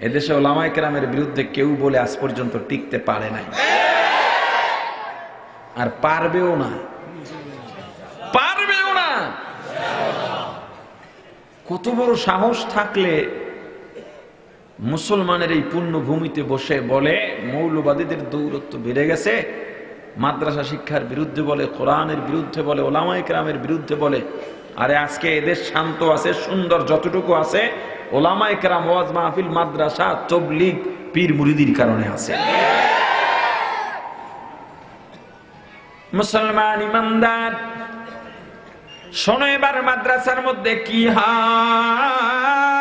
এদেশে ওলামায় কেরামের বিরুদ্ধে কেউ বলে আজ পর্যন্ত টিকতে পারে নাই। আর পারবেও না। পারবেও না। কত বড় সাহস থাকলে মুসলমানের এই পূর্ণভূমিতে বসে বলে, মৌলবাদীদের দৌরত্ব বেড়ে গেছে। মাদ্রাসা শিক্ষার বিরুদ্ধে বলে, কোরআনের বিরুদ্ধে বলে ওলামাই কেরামের বিরুদ্ধে বলে আরে আজকে এদের শান্ত আছে, সুন্দর যতটুকু আছে ওলামা কেরাম ওয়াজ মাহফিল, মাদ্রাসা, তবলিগ, পীর মুরিদির কারণে আছে। মুসলমান ইমানদার, শোনো এবার মাদ্রাসার মধ্যে কি হয়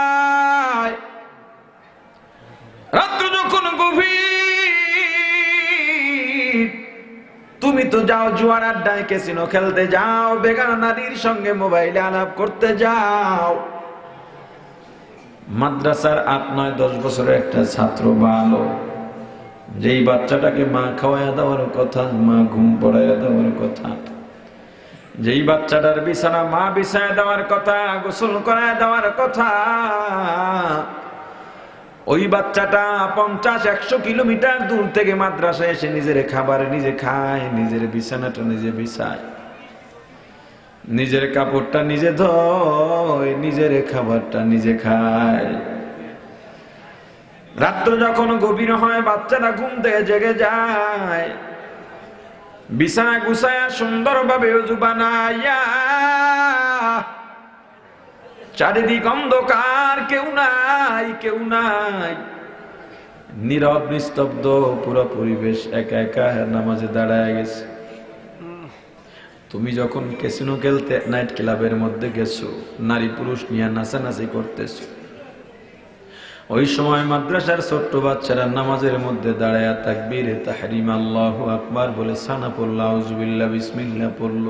তুমি তো যাও জুয়ার আড্ডায় কেসিনো খেলতে যাও বেগানা নারীর সঙ্গে মোবাইলে আলাপ করতে যাও। মাদ্রাসার আট, নয়, দশ বছরের একটা ছাত্র ভালো যেই বাচ্চাটাকে মা খাওয়াইয়া দেওয়ার কথা, মা ঘুম পড়াইয়া দেওয়ার কথা, যেই বাচ্চাটার বিছানা মা বিছায় দেওয়ার কথা, গোসল করায় দেওয়ার কথা ওই বাচ্চাটা পঞ্চাশ, একশো কিলোমিটার দূর থেকে মাদ্রাসায় এসে নিজের খাবার নিজে খায়, নিজের বিছানাটা নিজে বিছায়। নিজের কাপড়টা নিজে ধয়, নিজের খাবারটা নিজে খায়। রাত্র যখন গভীর হয় বাচ্চাটা ঘুম থেকে জেগে যায়। বিছানা গুছায়া সুন্দরভাবে বানাইয়া চারিদিক অন্ধকার, কেউ নাই কেউ নাই। নীরব, নিস্তব্ধ, পুরো পরিবেশ একা একা নামাজে দাঁড়ায় গেছে। তুমি যখন ক্যাসিনো খেলতে নাইট ক্লাবের মধ্যে গেছো, নারী পুরুষ নিয়ে নাচানাচি করতেছো। ওই সময় মাদ্রাসার ছোট্ট বাচ্চারা নামাজের মধ্যে দাঁড়ায় তাকবীর তাহরিম আল্লাহ আকবার বলে সানা পড়ল আউজুবিল্লাহ বিসমিল্লাহ পড়ল।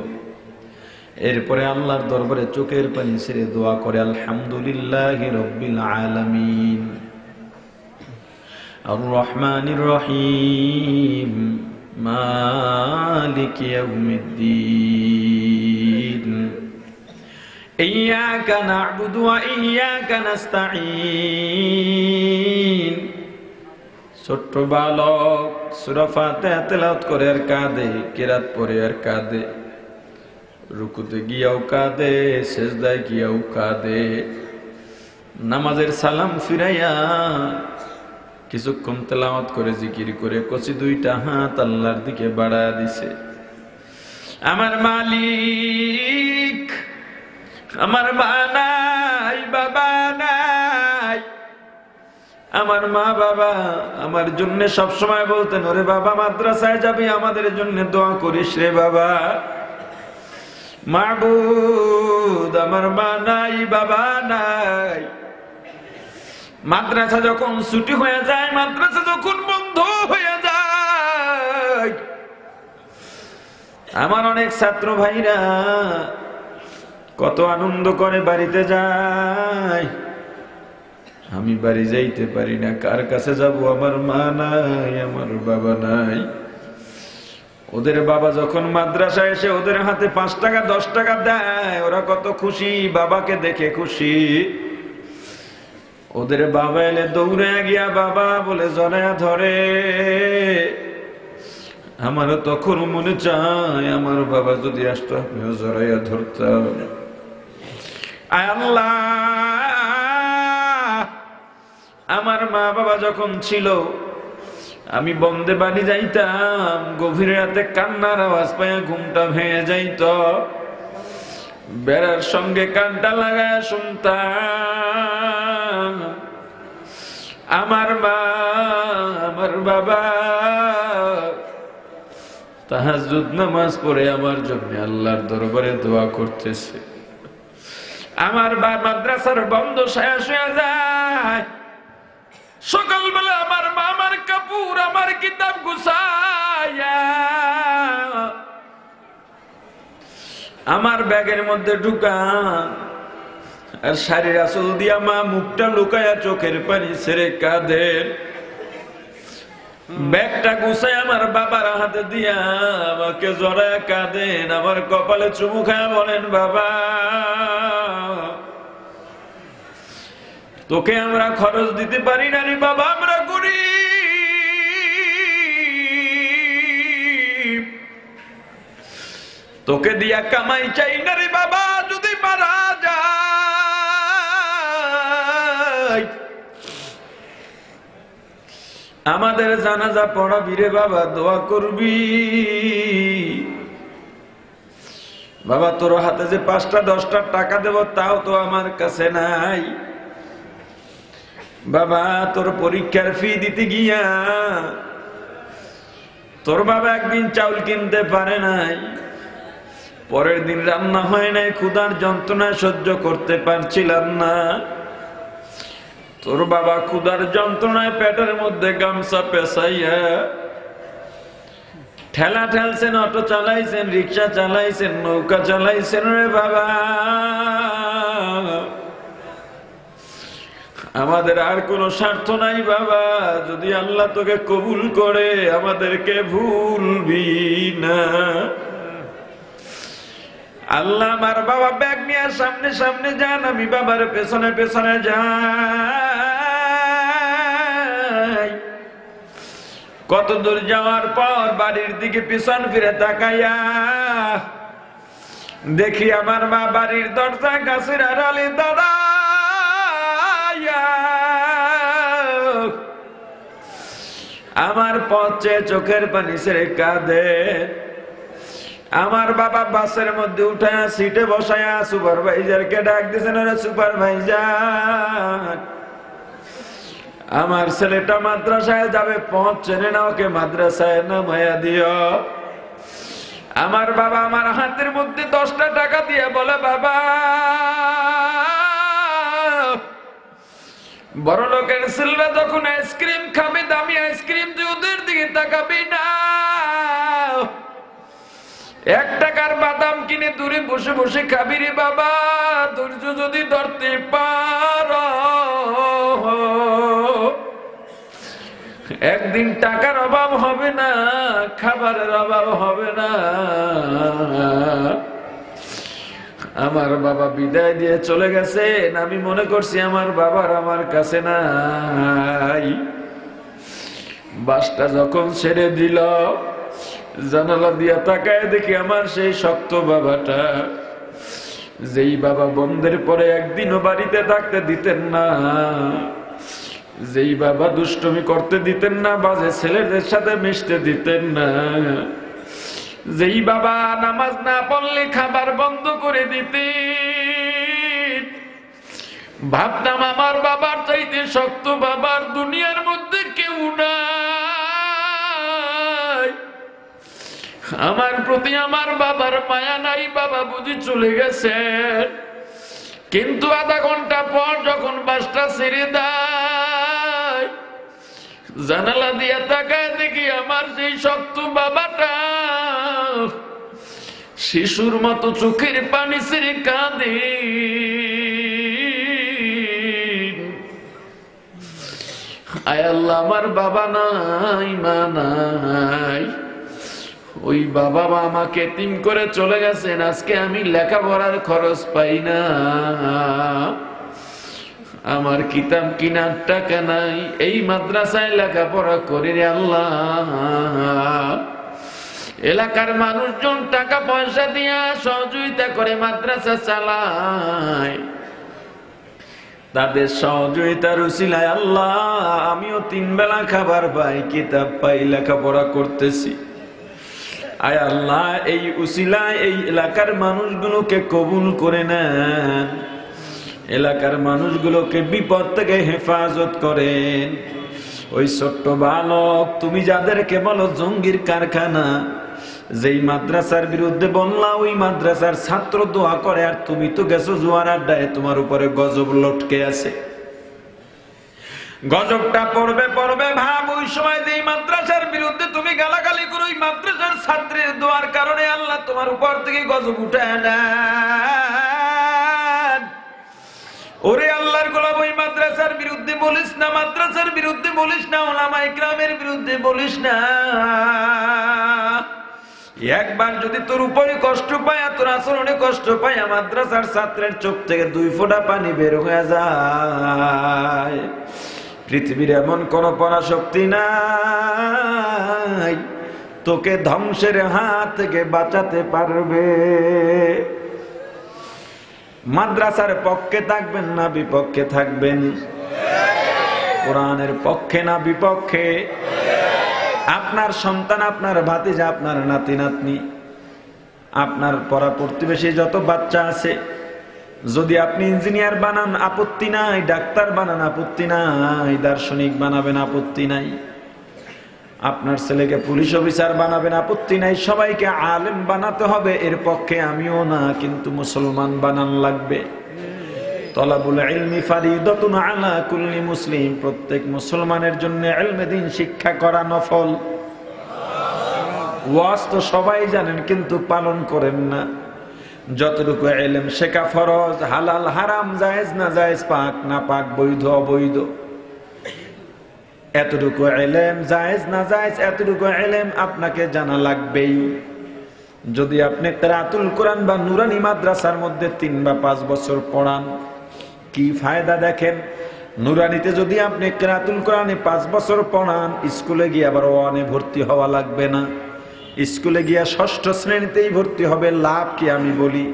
এরপরে আল্লাহর দরবারে চোখের পানি ছেড়ে দোয়া করে আলহামদুলিল্লাহ রব্বিল আলামিন আর রহমানির রহিম মালিক ইয়াউমিদ্দিন إياك نعبد وإياك نستعين ছোট্ট বালক সুরাফাতে তেলাওত করে আর কাঁদে কেরাত পরে আর কাঁদে রুকুতে গিয়াও কাঁদে, সেজদায় গিয়াও কাঁদে। নামাজের সালাম ফিরাইয়া কিছুক্ষণ তেলাওয়াত করে, জিকির করে, কচি দুইটা হাত আল্লাহর দিকে বাড়া দিছে। আমার মালিক, আমার মা নাই, বাবা নাই। আমার মা, বাবা, আমার জন্য সবসময় বলতেন, ওরে বাবা, মাদ্রাসায় যাবি, আমাদের জন্য দোয়া করিস রে বাবা। মাবুদ, আমার মা নাই, বাবা নাই। মাদ্রাসা যখন ছুটি হয়ে যায়, মাদ্রাসা যখন বন্ধ হয়ে যায়, আমার অনেক ছাত্র ভাইরা কত আনন্দ করে বাড়িতে যায়। আমি বাড়ি যাইতে পারি না, কার কাছে যাব? আমার মা নাই, আমার বাবা নাই। ওদের বাবা যখন মাদ্রাসা এসে ওদের হাতে পাঁচ টাকা, দশ টাকা দেয়, ওরা কত খুশি, বাবাকে দেখে খুশি। ওদের বাবা এলে দৌড়ে গিয়া বাবা বলে জড়ায়া ধরে। আমারও তখন মনে চায়, আমার বাবা যদি আসতো, আমিও জড়াইয়া ধরতাম। আল্লাহ! আমার মা বাবা যখন ছিল আমি বন্দে বাড়ি যাইতাম, গভীর রাতে কান্নার আওয়াজ পাইয়া ঘুমটা ভেঙে যাইত। বেড়ার সঙ্গে কানটা লাগায় শুনতাম, আমার মা, আমার বাবা তাহাজুদ নামাজ পড়ে আমার জন্য আল্লাহর দরবারে দোয়া করতেছে। আমার বা মাদ্রাসার বন্ধ শেষ হয়ে যায়। সকালবেলা আমার মা আমার আমার কিতাব গুছাইয়া আমার ব্যাগের মধ্যে ঢুকান আর শাড়ির আসল দিয়া মা মুখটা লুকায়া চোখের পানি ছেড়ে কাঁদেন ব্যাগটা গুছাই আমার বাবার হাতে দিয়া আমাকে জড়ায় কাঁদেন, আমার কপালে চুমু খায় বলেন, বাবা। তোকে আমরা খরচ দিতে পারি না রে বাবা, আমরা করি তোকে দিয়া কামাই চাই না রে বাবা, যদি মারা যায়। আমাদের জানাজা পড়াবি রে বাবা, দোয়া করবি। বাবা, তোর হাতে যে পাঁচটা, দশটা টাকা দেব, তাও তো আমার কাছে নাই। বাবা, তোর পরীক্ষার ফি দিতে গিয়া তোর বাবা একদিন চাউল কিনতে পারে নাই। পরের দিন রান্না হয় নাই, ক্ষুধার যন্ত্রণা সহ্য করতে পারছিলাম না। তোর বাবা ক্ষুধার যন্ত্রণায় পেটের মধ্যে গামছা পেশাইয়া ঠেলা ঠেলছেন, অটো চালাইছেন, রিক্সা চালাইছেন, নৌকা চালাইছেন রে বাবা। আমাদের আর কোনো স্বার্থ নাই বাবা। যদি আল্লাহ তোকে কবুল করে, আমাদেরকে ভুলবি না। আল্লাহ আমার বাবা ব্যাগ নিয়ে সামনে সামনে যান, আমি বাবার পেছনে পেছনে যাই। কত দূর যাওয়ার পর বাড়ির দিকে পিছন ফিরে তাকাইয়া দেখি আমার মা বাড়ির দরজা, গাছের আড়ালে দাদা। আমার পথে চোখের পানি ছেড়ে কাঁদে। আমার বাবা বাসের মধ্যে উঠায় সিটে বসায়া সুপারভাইজারকে ডাক দিয়েছেন সুপারভাইজার, আমার ছেলেটা মাদ্রাসায় যাবে, পথ চেনে না ওকে মাদ্রাসায় নামায়া দিও। আমার বাবা আমার হাতের মধ্যে দশটা টাকা দিয়ে বলে, বাবা বড় লোকের ছেলেরা যখন আইসক্রিম খাবে, দামি আইসক্রিম দিয়ে ওদের দিকে তাকাবি না। এক টাকার বাদাম কিনে দূরে বসে বসে খাবি রে বাবা, ধৈর্য যদি ধরতে পার। একদিন টাকার অভাব হবে না, খাবারের অভাব হবে না। আমার বাবা বিদায় দিয়ে চলে গেছেন আমি মনে করছি আমার বাবার আমার কাছে নাই। বাসটা যখন ছেড়ে দিল, জানালা দিয়া তাকায় দেখি আমার সেই শক্ত বাবাটা। যেই বাবা বন্ধের পরে একদিনও বাড়িতে থাকতে দিতেন না। যেই বাবা দুষ্টমি করতে দিতেন না, বাজে ছেলেদের সাথে মিশতে দিতেন না। যেই বাবা নামাজ না পড়লে খাবার বন্ধ করে দিতে। ভাবতাম আমার বাবার চাইতে শক্ত বাবার দুনিয়ার মধ্যে কেউ নাই। আমার প্রতি আমার বাবার মায়া নাই, বাবা বুঝি চলে গেছেন। কিন্তু আধা ঘণ্টা পর যখন বাসটা ছেড়ে দেয় জানালা দিয়ে তাকায় দেখি আমার সেই শক্ত বাবাটা। শিশুর মতো চোখের পানি ছেড়ে কাঁদে। আমার বাবা নাই, মা নাই। ওই বাবা মা আমাকে তিম করে চলে গেছেন। আজকে আমি লেখাপড়ার খরচ পাই না। আমার কিতাব কিনার টাকা নাই, এই মাদ্রাসায় লেখাপড়া করি রে আল্লাহ। এলাকার মানুষজন টাকা পয়সা দিয়া সহযোগিতা করে মাদ্রাসা চালায়। তাদের সহযোগিতার উসিলায় আল্লাহ, আমিও তিন বেলা খাবার পাই, কিতাব পাই, লেখাপড়া করতেছি। আয় আল্লাহ, এই উসিলায় এই এলাকার মানুষগুলোকে কবুল করে নেন। এলাকার মানুষগুলোকে বিপদ থেকে হেফাজত করেন। ওই ছোট্ট বালক, তুমি যাদেরকে বলো জঙ্গির কারখানা, যেই মাদ্রাসার বিরুদ্ধে বললা, ওই মাদ্রাসার ছাত্র দোয়া করে, আর তুমি তো গেছো জোয়ার আড্ডায়, তোমার উপরে গজব লটকে আছে। গজবটা পড়বে পড়বে, ভাব, ওই সময় যে মাদ্রাসার বিরুদ্ধে তুমি গালাগালি করো, ওই মাদ্রাসার ছাত্রের দোয়ার কারণে আল্লাহ তোমার উপর থেকে গজব উঠে নেন বিরুদ্ধে বলিস না, মাদ্রাসার বিরুদ্ধে বলিস না বিরুদ্ধে বলিস না। একবার যদি তোর উপরে কষ্ট পায় তোর আচরণে কষ্ট পায় মাদ্রাসার ছাত্রের চোখ থেকে দুই ফোঁটা পানি বের হয়ে যায়। পৃথিবীর এমন কোন পরাশক্তি নাই, তোকে ধ্বংসের হাত থেকে বাঁচাতে পারবে। মাদ্রাসার পক্ষে থাকবেন না, বিপক্ষে থাকবেন। কোরআনের পক্ষে না বিপক্ষে? আপনার সন্তান, আপনার ভাতিজা, আপনার নাতি, নাতনি, আপনার পড়া প্রতিবেশী যত বাচ্চা আছে, যদি আপনি ইঞ্জিনিয়ার বানান, আপত্তি নাই, ডাক্তার বানান, আপত্তি নাই, দার্শনিক বানাবেন, আপত্তি নাই, আপনার ছেলেকে পুলিশ অফিসার বানাবেন, আপত্তি নাই, সবাইকে আলেম বানাতে হবে, এর পক্ষে আমিও না, কিন্তু মুসলমান বানান লাগবে। তলাবুল ইলমি ফারিদাতুন আলা কুল্লি মুসলিম। প্রত্যেক মুসলমানের জন্য ইলমে দিন শিক্ষা করা নফল। ওয়াজ তো সবাই জানেন, কিন্তু পালন করেন না। যতটুকু এলেম শেখা ফরজ, হালাল, হারাম, জায়েজ, না জায়েজ, পাক, না পাক, বৈধ, অবৈধ। এতটুকু এলেম জায়েজ, না জায়েজ, এতটুকু এলেম আপনাকে জানা লাগবেই। যদি আপনি তেরাতুল কোরআন বা নুরানি মাদ্রাসার মধ্যে তিন বা পাঁচ বছর পড়ান কি ফায়দা দেখেন? নুরানিতে যদি আপনি কেরাতুল কোরআনে পাঁচ বছর পড়ান, স্কুলে গিয়ে আবার ওয়ানে ভর্তি হওয়া লাগবে না। স্কুলে গিয়া ষষ্ঠ শ্রেণীতেই ভর্তি হবে, লাভ কি আমি বলি?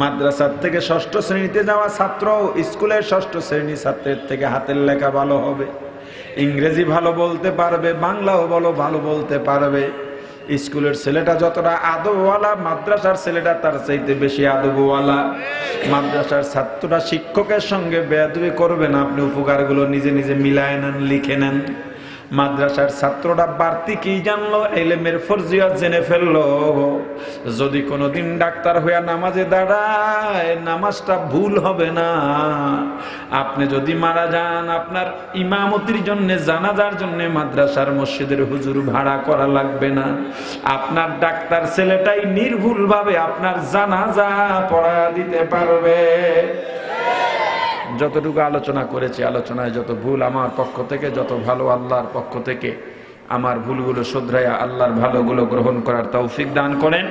মাদ্রাসার থেকে ষষ্ঠ শ্রেণীতে যাওয়া ছাত্র স্কুলের ষষ্ঠ শ্রেণি ছাত্রের থেকে হাতের লেখা ভালো হবে। ইংরেজি ভালো বলতে পারবে, বাংলাও বলো ভালো বলতে পারবে। স্কুলের ছেলেটা যতটা আদবওয়ালা, মাদ্রাসার ছেলেটা তার চাইতে বেশি আদবওয়ালা। মাদ্রাসার ছাত্ররা শিক্ষকের সঙ্গে বেয়াদবি করবে না, আপনি উপকারগুলো নিজে নিজে মিলায় নেন, লিখে নেন। মাদ্রাসার ছাত্ররা বাড়তি কি জানলো? এলেমের ফরজিয়ত জেনে ফেলল। যদি কোনোদিন ডাক্তার হইয়া নামাজে দাঁড়ায়, নামাজটা ভুল হবে না। আপনি যদি মারা যান, আপনার ইমামতির জন্য, জানাজার জন্য মাদ্রাসার মসজিদের হুজুর ভাড়া করা লাগবে না। আপনার ডাক্তার ছেলেটাই নির্ভুলভাবে আপনার জানাজা পড়া দিতে পারবে। যতটুকু আলোচনা করেছি, আলোচনায় যত ভুল আমার পক্ষ থেকে, যত ভালো আল্লাহর পক্ষ থেকে, আমার ভুলগুলো শুধরাইয়া আল্লাহর ভালোগুলো গ্রহণ করার তৌফিক দান করেন।